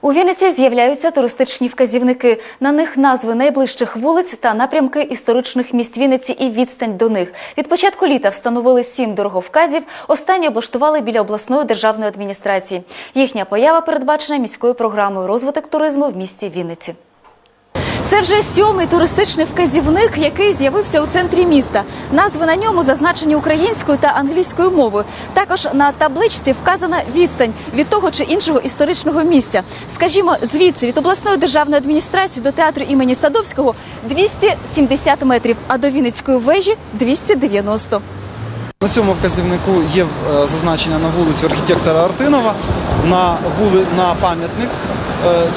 У Вінниці з'являються туристичні вказівники. На них назви найближчих вулиць та напрямки історичних міст Вінниці і відстань до них. Від початку літа встановили сім дороговказів. Останні облаштували біля обласної державної адміністрації. Їхня поява передбачена міською програмою розвиток туризму в місті Вінниці. Це вже сьомий туристичний вказівник, який з'явився у центрі міста. Назви на ньому зазначені українською та англійською мовою. Також на табличці вказана відстань від того чи іншого історичного місця. Скажімо, звідси від обласної державної адміністрації до театру імені Садовського 270 метрів, а до Вінницької вежі 290. На цьому вказівнику є е, зазначення на вулицю архітектора Артинова, на вули на пам'ятник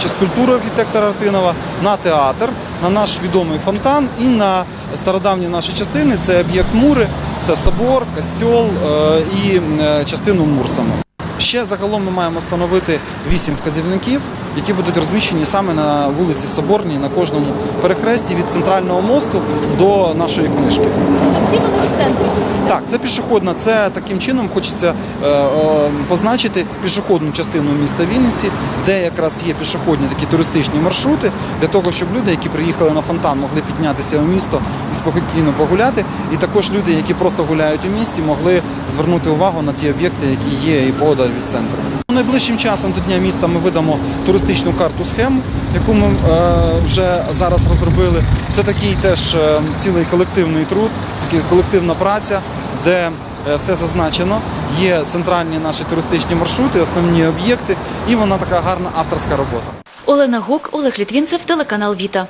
чи скульптуру архітектора Артинова, на театр, на наш відомий фонтан і на стародавні наші частини. Це об'єкт Мури, це собор, костьол е, і е, частину Мурсана. Ще загалом ми маємо встановити вісім вказівників, які будуть розміщені саме на вулиці Соборній, на кожному перехресті від центрального мосту до нашої книжки. Всі вони в центрі. Так, це пішохідна. Це таким чином хочеться е, е, позначити пішохідну частину міста Вінниці, де якраз є пішохідні такі туристичні маршрути, для того, щоб люди, які приїхали на фонтан, могли піднятися у місто і спокійно погуляти. І також люди, які просто гуляють у місті, могли звернути увагу на ті об'єкти, які є і подаль від центру. Найближчим часом до Дня міста ми видамо туристичну карту схему, яку ми е, вже зараз розробили. Це такий теж е, цілий колективний труд, такий колективна праця, де е, все зазначено. Є центральні наші туристичні маршрути, основні об'єкти, і вона така гарна авторська робота. Олена Гук, Олег Літвінцев, телеканал Віта.